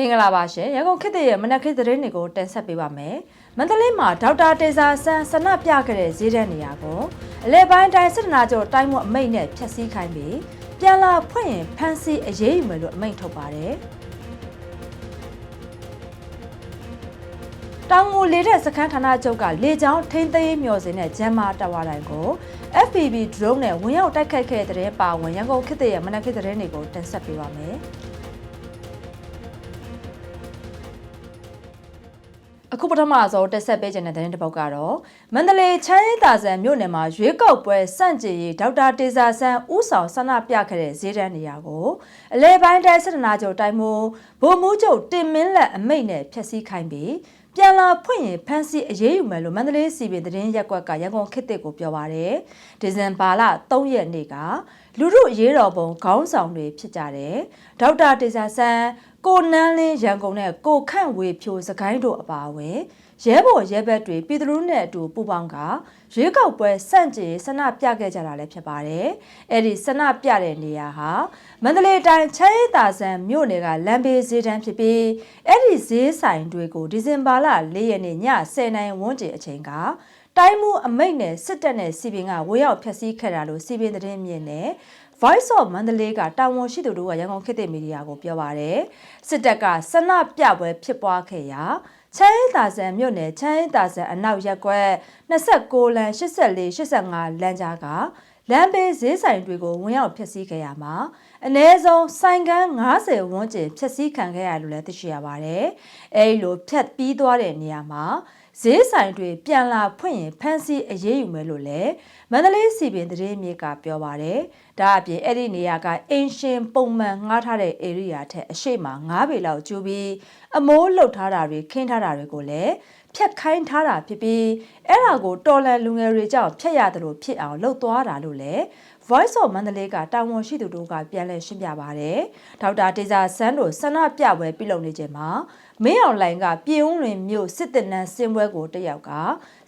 မင်္ဂလာပါရှင်ရန်ကုန်ခေတ်သစ်ရဲ့မနက်ခင်းသတင်းတွေကိုတင်ဆက်ပေးပါမယ်မန္တလေးမှာဒေါက်တာတေဇာဆန်းဆန္ဒပြခဲ့တဲ့ဈေးတန်းနေရာကိုအလဲပိုင်းတိုင်းစစ်တနာကျော်တိုင်းမှုအမိတ်နဲ့ဖျက်ဆီးခိုင်းပြီးပြန်လာဖွင့်ရင်ဖမ်းဆီးအရေးယူမယ်လို့အမိန့်ထုတ်ပါတယ်တောင်ငူလေးတဲ့စခန်းဌာနချုပ်ကလေကြောင်းထိန်းသိမ်းမျှော်စင်တဲ့ဂျမ်မာတာဝါတိုင်းကို FPV drone နဲ့ဝင်ရောက်တိုက်ခိုက်ခဲ့တဲ့တဲ့ပါဝင်ရန်ကုန်ခေတ်သစ်ရဲ့မနက်ခင်းသတင်းတွေကိုတင်ဆက်ပေးပါမယ်။ အခုပထမဆုံးတက်ဆက်ပေးခြင်းတဲ့သတင်းတစ်ပုဒ်ကတော့မန္တလေးချမ်းရည်သာဆန်မြို့နယ်မှာရွေးကောက်ပွဲစန့်ကျင်ရေးဒေါက်တာတေဇာဆန်းဦးဆောင်ဆန္ဒပြခဲ့တဲ့ဈေးတန်းနေရာကိုအလဲပိုင်းတိုင်းစစ်တနာချုပ်တိုင်းမှုဗိုလ်မှူးချုပ်တင်မင်းလက်အမိတ်နဲ့ဖျက်ဆီးခိုင်းပြီးပြန်လာဖွင့်ရင်ဖမ်းဆီးအရေးယူမယ်လို့မန္တလေးစီပင်သတင်းရက်ကွက်ကရန်ကုန်ခေတ်တစ်ကိုပြောပါရယ်ဒီဇင်ဘာလ3ရက်နေ့ကလူမှုရေးတော်ပုံခေါင်းဆောင်တွေဖြစ်ကြတယ်ဒေါက်တာတေဇာဆန်း ကိုနန်းလင်းရန်ကုန်နဲ့ကိုခန့်ဝေဖြိုစကိုင်းတို့အပါအဝင်ရဲဘော်ရဲဘက်တွေပြည်သူလူထုနဲ့အတူပူးပေါင်းကရွေးကောက်ပွဲစန့်ကျင်ဆန္ဒပြခဲ့ကြတာလည်းဖြစ်ပါတယ်။အဲ့ဒီဆန္ဒပြတဲ့နေရာဟာမန္တလေးတိုင်းချမ်းရည်သာဆန်မြို့နယ်ကလမ်းဘေးဈေးတန်းဖြစ်ပြီးအဲ့ဒီဈေးဆိုင်တွေကိုဒီဇင်ဘာလ၄ရက်နေ့ည10:00နာရီဝန်းကျင်အချိန်ကတိုင်းမှုအမိတ်နဲ့စစ်တပ်နဲ့စီပင်ကဝေရောက်ဖျက်ဆီးခဲ့တာလို့စီပင်သတင်းမြင်နဲ့ Voice of Mandalay ကတာဝန်ရှိသူတို့ကရန်ကုန်ခေတ်သစ်မီဒီယာကိုပြောပါရယ်စစ်တပ်ကဆန္ဒပြပွဲဖြစ်ပွားခဲ့ရာချမ်းရည်သာဆန်မြို့နယ်ချမ်းရည်သာဆန်အနောက်ရက်ကွက်26လမ်း84 85လမ်းကြားကလမ်းဘေးဈေးဆိုင်တွေကိုဝင်ရောက်ဖျက်ဆီးခဲ့ရမှာအ ਨੇ ဆုံးဆိုင်ကန်း90ဝန်းကျင်ဖျက်ဆီးခံခဲ့ရလို့လည်းသိရှိရပါတယ်။အဲဒီလိုဖျက်ပြီးသွားတဲ့နေရာမှာ ဈေးဆိုင်တွေပြန်လာဖွင့်ရင်ဖမ်းဆီးအရေးယူမယ်လို့လည်းမန္တလေးစီပင်သတင်းမြေကပြောပါတယ်။ဒါအပြင်အဲ့ဒီနေရာကအင်ရှင်ပုံမှန်ငှားထားတဲ့ area ထက်အရှိမ9ပေလောက်ကျူပြီးအမိုးလှုပ်ထားတာတွေခင်းထားတာတွေကိုလည်းဖြတ်ခိုင်းထားတာဖြစ်ပြီးအဲ့ဒါကိုတော်လန်လူငယ်တွေကြောင့်ဖြတ်ရတယ်လို့ဖြစ်အောင်လှုပ်သွားတာလို့လည်း Voice of Mandalay ကတာဝန်ရှိသူတို့ကပြန်လည်ရှင်းပြပါတယ်။ဒေါက်တာတေဇာဆန်းတို့ဆန္ဒပြပွဲပြုလုပ်နေချိန်မှာ မင်းအောင်လှိုင်ကပြည်ဦးလွင်မြို့စစ်တပ်နန်းစင်ပွဲကိုတက်ရောက်က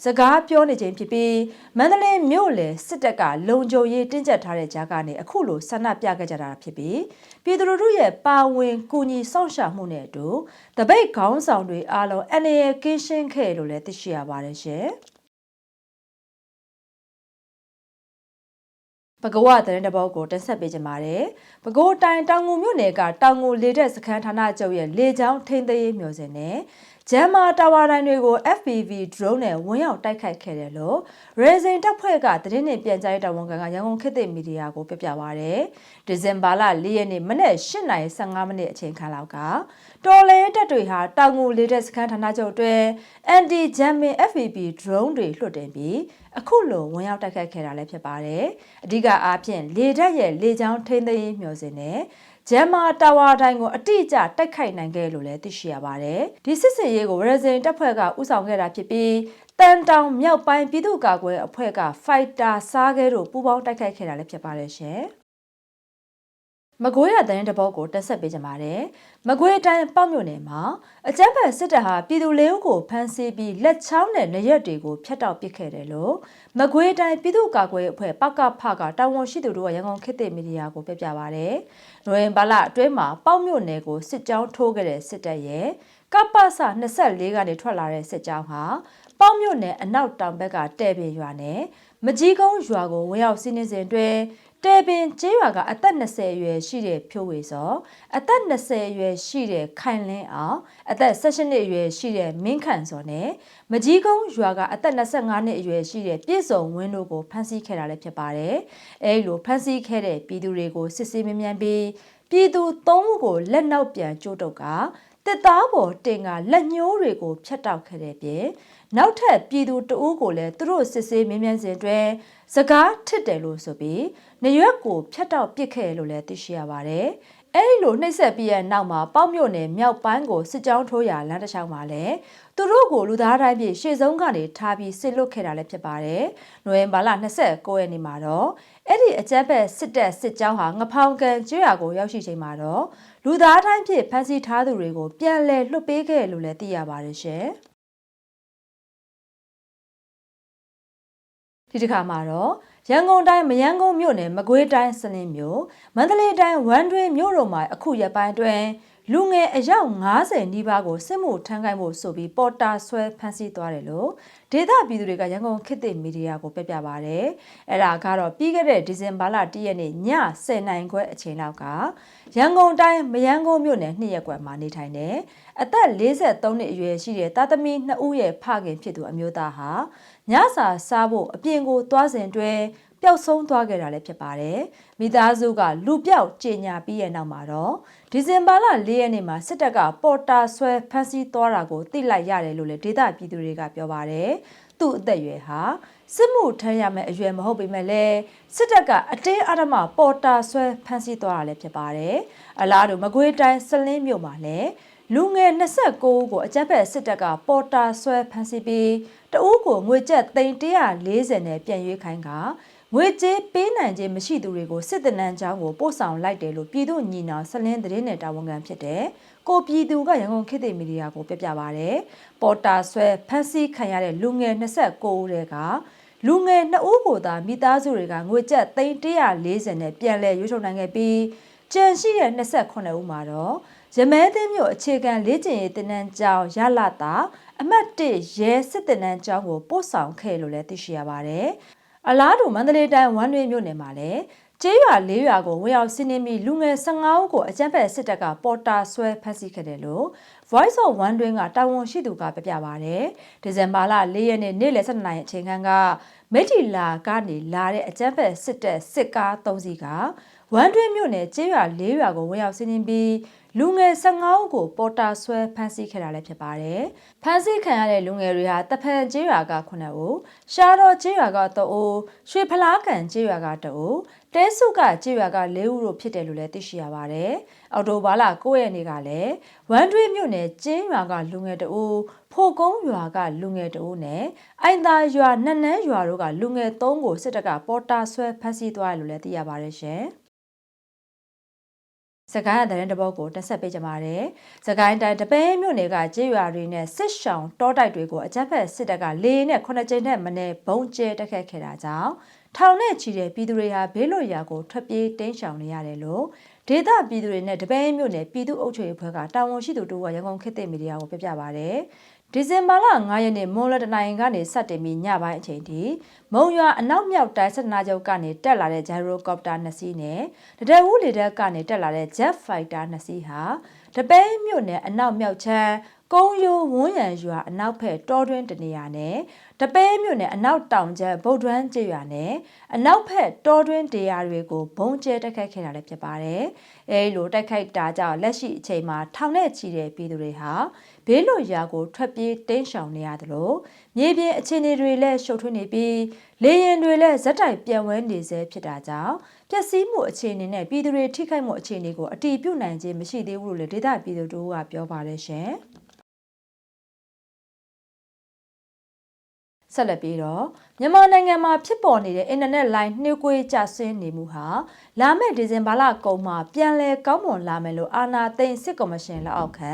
စကားပြောနေခြင်းဖြစ်ပြီးမန္တလေးမြို့လေစစ်တပ်ကလုံခြုံရေးတင်းကျပ်ထားတဲ့ကြားကနေအခုလိုဆန္ဒပြခဲ့ကြတာဖြစ်ပြီးပြည်သူတို့ရဲ့ပါဝင်ကူညီဆောင်ရှာမှုနဲ့အတူတပိတ်ခေါင်းဆောင်တွေအားလုံးအနေရကင်းရှင်းခဲ့လို့လည်းသိရှိရပါတယ်ရှင်။ ပကောဝသတင်းတပုတ်ကိုတင်ဆက်ပေးကြပါမယ်။ပကောတိုင်တောင်ငူမြို့နယ်ကတောင်ငူလေတဲ့စခန်းဌာနချုပ်ရဲ့လေကြောင်းထိန်းသိမ်းရေးမျိုးစင်နဲ့ ဂျမ်မာတာဝါတိုင်းတွေကို FPV drone နဲ့ဝင်ရောက်တိုက်ခိုက်ခဲ့တယ်လို့ Racing တပ်ဖွဲ့ကသတင်းနဲ့ပြန်ကြားရေးတာဝန်ခံကရန်ကုန်ခေတ်သစ်မီဒီယာကိုပြပြပါရယ်။ဒီဇင်ဘာလ၄ရက်နေ့မနေ့8:15မိနစ်အချိန်ခန့်လောက်ကတော်လဲတပ်တွေဟာတောင်ငူလေတဲ့စခန်းဌာနချုပ်တွင် anti jamming FPV drone တွေလွှတ်တင်ပြီးအခုလိုဝင်ရောက်တိုက်ခိုက်ခဲ့တာလည်းဖြစ်ပါတယ်။အဓိကအားဖြင့်လေတပ်ရဲ့လေကြောင်းထိန်းသိမ်းရေးမျှော်စင်နဲ့ ဂျမ်မာတာဝါတိုင်းကိုအတိအကျတိုက်ခိုက်နိုင်ခဲ့လို့လည်းသိရှိရပါတယ်။ဒီစစ်စင်ရေးကိုရဇင်တပ်ဖွဲ့ကဥဆောင်ခဲ့တာဖြစ်ပြီးတန်တောင်မြောက်ပိုင်းပြည်သူ့ကာကွယ်အဖွဲ့ကဖိုက်တာစားခဲတို့ပူးပေါင်းတိုက်ခိုက်ခဲ့တာလည်းဖြစ်ပါတယ်ရှင်။မကွေးရတဲ့တပုတ်ကိုတက်ဆက်ပေးကြပါတယ်။မကွေးတိုင်းပေါ့မြို့နယ်မှာအကြမ်းဖက်စစ်တပ်ဟာပြည်သူလေးဦးကိုဖမ်းဆီးပြီးလက်ချောင်းနဲ့နရက်တွေကိုဖျက်တောက်ပစ်ခဲ့တယ်လို့ မကွေးတိုင်းပြည်သူ့ကာကွယ်အဖွဲ့ပကဖကတာဝန်ရှိသူတို့ကရန်ကုန်ခေတ်သစ်မီဒီယာကိုပြပြပါဗျ။နိုဝင်ဘာလအတွင်းမှာပေါ့မြို့နယ်ကိုစစ်ကြောင်းထိုးခဲ့တဲ့စစ်တပ်ရဲ့ကပ္ပစ24ကနေထွက်လာတဲ့စစ်ကြောင်းဟာပေါ့မြို့နယ်အနောက်တောင်ဘက်ကတဲ့ပင်ရွာနဲ့မကြီးကုန်းရွာကိုဝင်ရောက်စီးနှင်းစဉ်တွင် တဲပင်ကျေးရွာကအသက်20အရွယ်ရှိတဲ့ဖြိုးဝေစောအသက်20အရွယ်ရှိတဲ့ခိုင်လင်းအောင်အသက်18နှစ်အရွယ်ရှိတဲ့မင်းခန့်စောနဲ့မကြီးကုန်းရွာကအသက်25နှစ်အရွယ်ရှိတဲ့ပြည့်စုံဝင်းတို့ကိုဖမ်းဆီးခဲ့တာလည်းဖြစ်ပါတယ်။အဲဒီလိုဖမ်းဆီးခဲ့တဲ့ပြည်သူတွေကိုစစ်ဆေးမမြန်းပြီးပြည်သူ၃ဦးကိုလက်နောက်ပြန်ကြိုးတုပ်ကတစ်သားပေါ်တင်ကလက်ညှိုးတွေကိုဖျက်တောက်ခဲ့တဲ့ပြင် နောက်ထပ်ပြည်သူတအူးကိုလည်းသူတို့စစ်ဆေးမင်းမြန်စဉ်တွင်စကားထစ်တယ်လို့ဆိုပြီးနရွက်ကိုဖျက်တောက်ပစ်ခဲ့လို့လည်းသိရှိရပါတယ်။အဲဒီလိုနှိပ်စက်ပြီးရဲ့နောက်မှာပေါ့မြို့နယ်မြောက်ပိုင်းကိုစစ်ကြောင်းထိုးရာလမ်းတစ်လျှောက်မှာလည်းသူတို့ကိုလူသားတိုင်းပြည်ရှေ့ဆုံးကနေထားပြီးစစ်လွတ်ခဲ့တာလည်းဖြစ်ပါတယ်။နိုဝင်ဘာလ29ရက်နေ့မှာတော့အဲ့ဒီအကြမ်းဖက်စစ်တပ်စစ်ကြောင်းဟာငဖောင်ကန်ကျွော်ကိုရောက်ရှိချိန်မှာတော့လူသားတိုင်းဖြစ်ဖမ်းဆီးထားသူတွေကိုပြန်လည်လွှတ်ပေးခဲ့လို့လည်းသိရပါတယ်ရှင်။ ဒီတစ်ခါမှာတော့ရန်ကုန်တိုင်းမယန်းကုန်းမြို့နယ်မကွေးတိုင်းစလင်းမြို့မန္တလေးတိုင်းဝမ်တွင်းမြို့တို့မှာအခုရက်ပိုင်းတွင် လူငယ်အယောက်90နီးပါးကိုစစ်မှုထမ်းကိုင်ဖို့ဆိုပြီးပေါ်တာဆွဲဖမ်းဆီးသွားတယ်လို့ဒေသပြည်သူတွေကရန်ကုန်ခေတ်သစ်မီဒီယာကိုပြပြပါဗျ။အဲ့ဒါကတော့ပြီးခဲ့တဲ့ဒီဇင်ဘာလ1ရက်နေ့ည10:00နာရီခွဲအချိန်လောက်ကရန်ကုန်တိုင်းမယန်းကုန်းမြို့နယ်နှစ်ရက်ကွယ်မှာနေထိုင်တယ်။အသက်43နှစ်အရွယ်ရှိတဲ့တာသမီ2ဦးရဲ့ဖခင်ဖြစ်သူအမျိုးသားဟာညစာစားဖို့အပြင်ကိုသွားစဉ်တွင်ပျောက်ဆုံးသွားခဲ့တာလည်းဖြစ်ပါတယ်။မိသားစုကလူပျောက်ကြေညာပြီးရဲ့နောက်မှာတော့ ဒီဇင်ဘာလ၄ရက်နေ့မှာစစ်တပ်ကပေါ်တာဆွဲဖမ်းဆီးသွားတာကိုသိလိုက်ရတယ်လို့လည်းဒေသပြည်သူတွေကပြောပါတယ်။သူ့အသက်အရွယ်ဟာစစ်မှုထမ်းရမယ့်အရွယ်မဟုတ်ပေမဲ့လည်းစစ်တပ်ကအတင်းအဓမ္မပေါ်တာဆွဲဖမ်းဆီးသွားတာလည်းဖြစ်ပါတယ်။အလားတူမကွေးတိုင်းစလင်းမြို့မှာလည်းလူငယ်29ဦးကိုအကြမ်းဖက်စစ်တပ်ကပေါ်တာဆွဲဖမ်းဆီးပြီးတအုပ်ကိုငွေကျပ်340နဲ့ပြန်ရွေးခိုင်းက ငွေကြေးပေးနိုင်ခြင်းမရှိသူတွေကိုစစ်တပ်နန်းချောင်းကိုပို့ဆောင်လိုက်တယ်လို့ပြည်သူညီနောင်ဆလင်းသတင်းနယ်တာဝန်ခံဖြစ်တဲ့ကိုပြည်သူကရန်ကုန်ခေတ်သစ်မီဒီယာကိုပြပြပါဗျ။ပေါ်တာဆွဲဖမ်းဆီးခံရတဲ့လူငယ်29ဦးတဲ့ကလူငယ်2ဦးကိုသာမိသားစုတွေကငွေကျပ်340နဲ့ပြန်လည်ရွေးထုတ်နိုင်ခဲ့ပြီးကြံရှိတဲ့28ဦးမှာတော့ရမဲသိန်းမြို့အခြေခံလေ့ကျင့်ရေးတင်နန်းကျောင်းရလာတာအမှတ်1ရဲစစ်တင်နန်းကျောင်းကိုပို့ဆောင်ခဲ့လို့လည်းသိရှိရပါတယ်။ အလားတူမန္တလေးတိုင်းဝမ်းတွင်းမြို့နယ်မှာလည်းကျေးရွာ၄ရွာကိုဝင်ရောက်စီးနင်းပြီးလူငယ်15ဦးကိုအကြမ်းဖက်စစ်တပ်ကပေါ်တာဆွဲဖမ်းဆီးခဲ့တယ်လို့ Voice of One တွင်ကတာဝန်ရှိသူကပြပြပါဗျ။ဒီဇင်ဘာလ၄ရက်နေ့နေ့လယ်7:00နာရီအချိန်ခန့်ကမိထီလာကနေလာတဲ့အကြမ်းဖက်စစ်တပ်စစ်ကား3စီးကဝမ်းတွင်းမြို့နယ်ကျေးရွာ၄ရွာကိုဝင်ရောက်စီးနင်းပြီး လူငယ်15ဦးကိုပေါ်တာဆွဲဖမ်းဆီးခဲ့တာလည်းဖြစ်ပါတယ်။ဖမ်းဆီးခံရတဲ့လူငယ်တွေဟာတဖန်ကျေးရွာက9ဦး၊ရှားတော်ကျေးရွာက3ဦး၊ရွှေဖလားကန်ကျေးရွာက2ဦး၊တဲစုကကျေးရွာက4ဦးတို့ဖြစ်တယ်လို့လည်းသိရှိရပါတယ်။အော်တိုဘာလ9ရက်နေ့ကလည်းဝမ်တွင်းမြို့နယ်ကျင်းရွာကလူငယ်2ဦး၊ဖိုကုန်းရွာကလူငယ်2ဦးနဲ့အိုင်သာရွာနတ်နန်းရွာတို့ကလူငယ်3ကိုစစ်တပ်ကပေါ်တာဆွဲဖမ်းဆီးသွားတယ်လို့လည်းသိရပါတယ်ရှင်။ စကိုင်းအတဲ့တပုတ်ကိုတက်ဆက်ပေးကြပါတယ်။စကိုင်းတိုင်းတပင်းမြို့နယ်ကကျေးရွာတွေနဲ့စစ်ရှောင်တောတိုက်တွေကိုအကြမ်းဖက်စစ်တပ်ကလေနဲ့ခုနှစ်ကြိမ်နဲ့မနေ့ဘုံကျဲတက်ခတ်ခဲ့တာကြောင့်ထောင်နဲ့ချီတဲ့ပြည်သူတွေဟာဘေးလွတ်ရာကိုထွက်ပြေးတိမ်းရှောင်နေရတယ်လို့ဒေသပြည်သူတွေနဲ့တပင်းမြို့နယ်ပြည်သူ့အုပ်ချုပ်ရေးဖွဲ့ကတာဝန်ရှိသူတို့ကရန်ကုန်ခေတ်သစ်မီဒီယာကိုပြပြပါဗျ။ ဒီဇင်ဘာလ9ရက်နေ့မွန်လတနိုင်ကနေစတင်ပြီးညပိုင်းအချိန်ထိမုံရွာအနောက်မြောက်တိုင်းစစ်နာချုပ်ကနေတက်လာတဲ့ဂျိုင်ရိုကော်ပတာ2စီးနဲ့တတဲဝူလေတက်ကနေတက်လာတဲ့ Jet Fighter 2စီးဟာတပဲမြို့နယ်အနောက်မြောက်ချမ်းကုန်းရိုးဝန်းရံရွာအနောက်ဘက်တောတွင်းတနေရာနဲ့တပဲမြို့နယ်အနောက်တောင်ကျဗုဒ္ဓန်းကျေးရွာနဲ့အနောက်ဘက်တောတွင်းဒေယာတွေကိုဘုံကျဲတိုက်ခိုက်ခဲ့တာလည်းဖြစ်ပါတယ်။အဲဒီလိုတိုက်ခိုက်တာကြောင့်လက်ရှိအချိန်မှာထောင်နဲ့ချီတဲ့ပြည်သူတွေဟာ ဘေးလွတ်ရာကိုထွက်ပြေးတိမ်းရှောင်နေရတယ်လို့မြေပြင်အခြေအနေတွေလည်းရှုပ်ထွေးနေပြီးလေရင်တွေလည်းဇက်တိုင်ပြန်ဝဲနေစေဖြစ်တာကြောင့်ပျက်စီးမှုအခြေအနေနဲ့ပြည်သူတွေထိခိုက်မှုအခြေအနေကိုအတီးပြုတ်နိုင်ခြင်းမရှိသေးဘူးလို့လည်းဒေသပြည်သူတို့ကပြောပါတယ်ရှင်။ ဆက်လက်ပြီးတော့မြန်မာနိုင်ငံမှာဖြစ်ပေါ်နေတဲ့အင်တာနက်လိုင်းနှိုးကွေးကျဆင်းနေမှုဟာလာမယ့်ဒီဇင်ဘာလကုန်မှာပြန်လည်ကောင်းမွန်လာမယ်လို့အာဏာသိမ်းစစ်ကော်မရှင်လက်အောက်ခံ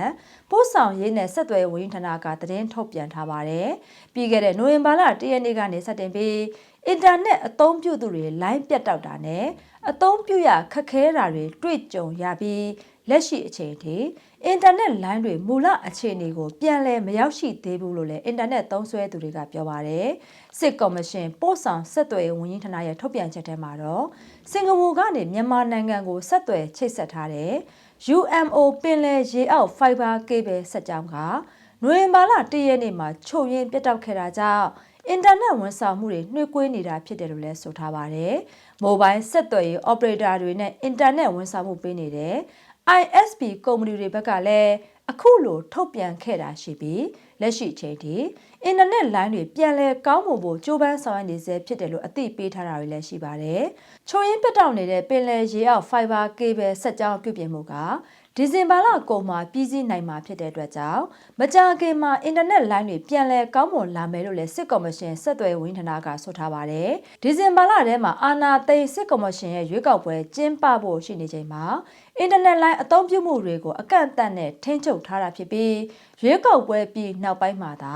ပို့ဆောင်ရေးနဲ့ဆက်သွယ်ဝန်ကြီးဌာနကသတင်းထုတ်ပြန်ထားပါတယ်။ပြီးခဲ့တဲ့နိုဝင်ဘာလ၁ရက်နေ့ကနေစတင်ပြီးအင်တာနက်အသုံးပြုသူတွေလိုင်းပြတ်တောက်တာနဲ့အသုံးပြုရခက်ခဲတာတွေတွေ့ကြုံရပြီး လက်ရှိအချိန်ထိအင်တာနက်လိုင်းတွေမူလအခြေအနေကိုပြန်လည်မရောက်ရှိသေးဘူးလို့လည်းအင်တာနက်သုံးစွဲသူတွေကပြောပါတယ်။စစ်ကော်မရှင်ပို့ဆောင်ဆက်သွယ်ဝန်ကြီးဌာနရဲ့ထုတ်ပြန်ချက်ထဲမှာတော့စင်ကာပူကနေမြန်မာနိုင်ငံကိုဆက်သွယ်ချိတ်ဆက်ထားတဲ့ UMO ပင်လယ်ရေအောက် Fiber Cable ဆက်ကြောင်းကနိုဝင်ဘာလ၁ရက်နေ့မှာချုပ်ရင်းပြတ်တောက်ခဲ့တာကြောင့်အင်တာနက်ဝန်ဆောင်မှုတွေနှွေးကွေးနေတာဖြစ်တယ်လို့လည်းဆိုထားပါတယ်။မိုဘိုင်းဆက်သွယ်ရေး operator တွေနဲ့အင်တာနက်ဝန်ဆောင်မှုပေးနေတဲ့ ISP ကုမ္ပဏီတွေဘက်ကလည်းအခုလိုထုတ်ပြန်ခဲ့တာရှိပြီးလက်ရှိအချိန်ထိအင်တာနက်လိုင်းတွေပြန်လည်ကောင်းမွန်ဖို့ကြိုးပမ်းဆောင်ရွက်နေစေဖြစ်တယ်လို့အသိပေးထားတာတွေလည်းရှိပါတယ်။ချိုရင်းပတောက်နေတဲ့ပင်လယ်ရေအောက် fiber cable ဆက်ကြောင်းပြုပြင်မှုက ဒီဇင်ဘာလကုန်မှာပြည်စည်းနိုင်မှာဖြစ်တဲ့အတွက်ကြောင့်မကြာခင်မှာအင်တာနက်လိုင်းတွေပြန်လည်ကောင်းမွန်လာမယ်လို့လည်းစစ်ကော်မရှင်ဆက်သွယ်ဝန်ထနာကဆိုထားပါတယ်။ဒီဇင်ဘာလထဲမှာအာနာသိစစ်ကော်မရှင်ရဲ့ရွေးကောက်ပွဲကျင်းပဖို့ရှိနေချိန်မှာအင်တာနက်လိုင်းအသုံးပြုမှုတွေကိုအကန့်အသတ်နဲ့ထိန်းချုပ်ထားတာဖြစ်ပြီးရွေးကောက်ပွဲပြီးနောက်ပိုင်းမှာသာ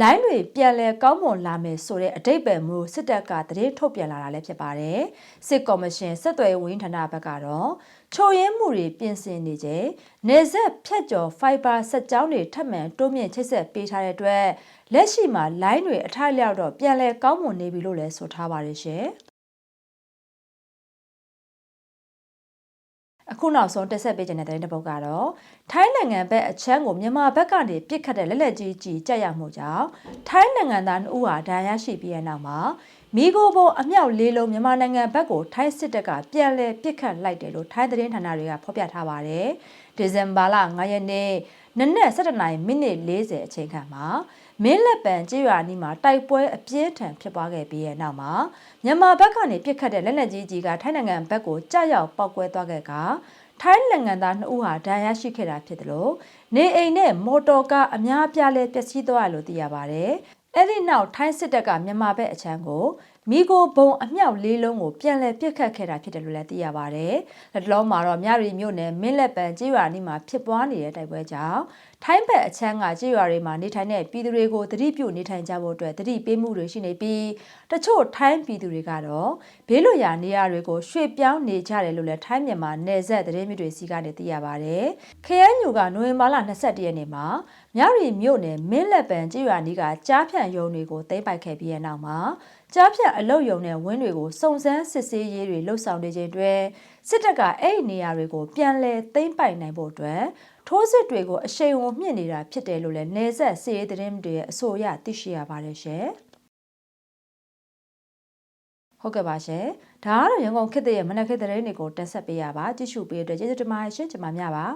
လိုင်းတွေပြန်လည်ကောင်းမွန်လာမယ်ဆိုတဲ့အတိတ်ပဲမျိုးစစ်တပ်ကတရေထုတ်ပြန်လာတာလည်းဖြစ်ပါတယ်စစ်ကော်မရှင်စစ်သွယ်ဝင်းဌာနဘက်ကတော့ ချို့ရင်းမှုတွေပြင်ဆင်နေကြနေဆက်ဖြတ်ကျော် fiber စက်ကြောင်းတွေထပ်မံတိုးမြင့်ချိတ်ဆက်ပေးထားတဲ့အတွက်လက်ရှိမှာလိုင်းတွေအထိုက်လျောက်တော့ပြန်လည်ကောင်းမွန်နေပြီလို့လည်းဆိုထားပါတယ်ရှင်အခုနောက်ဆုံးတက်ဆက်ပေးခြင်းတဲ့တဲ့တစ်ပုတ်ကတော့ထိုင်းနိုင်ငံဘက်အချမ်းကိုမြန်မာဘက်ကနေပြစ်ခတ်တဲ့လက်လက်ကြီးကြီးကြက်ရမှုကြောင့်ထိုင်းနိုင်ငံသား2ဦးဟာဒဏ်ရာရှိပြီးတဲ့နောက်မှာ မိโกဘုံအမြောက်လေးလုံးမြန်မာနိုင်ငံဘက်ကိုထိုင်းစစ်တပ်ကပြန်လည်ပြစ်ခတ်လိုက်တယ်လို့ထိုင်းသတင်းဌာနတွေကဖော်ပြထားပါတယ်။ဒီဇင်ဘာလ9ရက်နေ့နနက်7:40မိနစ်40အချိန်ခန့်မှာမင်းလက်ပံကြေးရွာနီးမှာတိုက်ပွဲအပြင်းထန်ဖြစ်ပွားခဲ့ပြီးတဲ့နောက်မှာမြန်မာဘက်ကနေပြစ်ခတ်တဲ့လက်နက်ကြီးကြီးကထိုင်းနိုင်ငံဘက်ကိုကြားရောက်ပောက်ကွဲသွားခဲ့ကထိုင်းနိုင်ငံသား2ဦးဟာဒဏ်ရာရှိခဲ့တာဖြစ်တယ်လို့နေအိမ်နဲ့မော်တော်ကားအများအပြားလဲပျက်စီးသွားတယ်လို့သိရပါတယ်။ အဲ့ဒီနောက်ထိုင်းစစ်တပ်ကမြန်မာဘက်အချမ်းကိုမိโกဘုံအမြောက်လေးလုံးကိုပြန်လည်ပစ်ခတ်ခဲ့တာဖြစ်တယ်လို့လည်းသိရပါတယ်။လက်တလုံးမှာတော့မြရီမြို့နယ်မင်းလက်ပံကြေးရွာနီးမှာဖြစ်ပွားနေတဲ့တိုက်ပွဲကြောင့် ထိုင်းဘက်အချမ်းကကြေးရွာတွေမှာနေထိုင်တဲ့ပြည်သူတွေကိုတတိပြုနေထိုင်ကြဖို့အတွက်တတိပေးမှုတွေရှိနေပြီးတချို့ထိုင်းပြည်သူတွေကတော့ဘေးလွတ်ရာနေရာတွေကိုရွှေ့ပြောင်းနေကြတယ်လို့လည်းထိုင်းမြန်မာနယ်စပ်သတင်းမြစ်တွေစီကနေသိရပါတယ်။ KNU ကနိုဝင်ဘာလ22ရက်နေ့မှာမြရီမြို့နယ်မင်းလက်ပံကြေးရွာနီးကကြားဖြန့်ရုံတွေကိုသိမ်းပိုက်ခဲ့ပြီးတဲ့နောက်မှာကြားဖြတ်အလုတ်ယုံတဲ့ဝင်းတွေကိုစုံစမ်းစစ်ဆေးရေးတွေလှုပ်ဆောင်နေခြင်းတွင်စစ်တပ်ကအဲ့ဒီနေရာတွေကိုပြန်လည်သိမ်းပိုက်နိုင်ဖို့အတွက် ထိုးစစ်တွေကိုအရှိန်အဝါမြင့်နေတာဖြစ်တယ်လို့လည်းနေဆက်စီးရေးသတင်းတွေရဲ့အဆိုအရသိရှိရပါတယ်ရှင်ဟုတ်ကဲ့ပါရှင်ဒါကတော့ရန်ကုန်ခေတ်ရဲ့မနက်ခေတ်သတင်းတွေကိုတင်ဆက်ပေးရပါကြည့်ရှုပေးတဲ့အတွက်ကျေးဇူးတင်ပါတယ်ရှင်ကျွန်မများပါ